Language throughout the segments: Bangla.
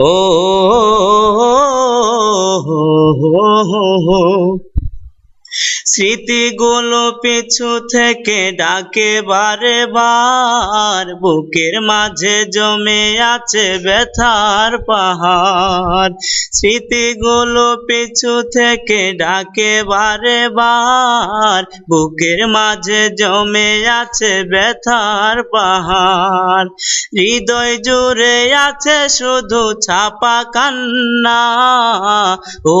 হো ও হো হো হো স্মৃতিগুলো পিছু থেকে ডাকে বারে বার বুকের মাঝে জমে আছে ব্যথার পাহাড় স্মৃতিগুলো পিছু থেকে ডাকে বারে বার বুকের মাঝে জমে আছে ব্যথার পাহাড় হৃদয় জুড়ে আছে শুধু ছাপা কান্না ও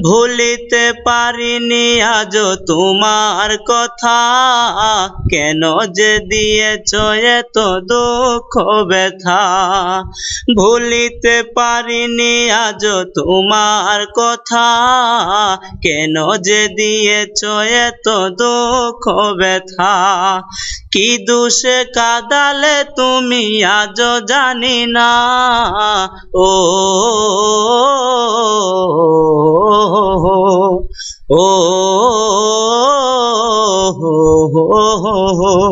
ভুলিতে পারিনি আজ তোমার কথা। কেন যে দিয়েছ এত দুঃখ, ব্যথা? ভুলিতে পারিনি আজ তোমার কথা। কেন যে দিয়েছ এত দুঃখ, ব্যথা? কি দুষে কাদালে তুমি আজ জানি না। ও oh, oh, oh, oh, oh.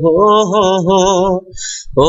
হো হো হো ও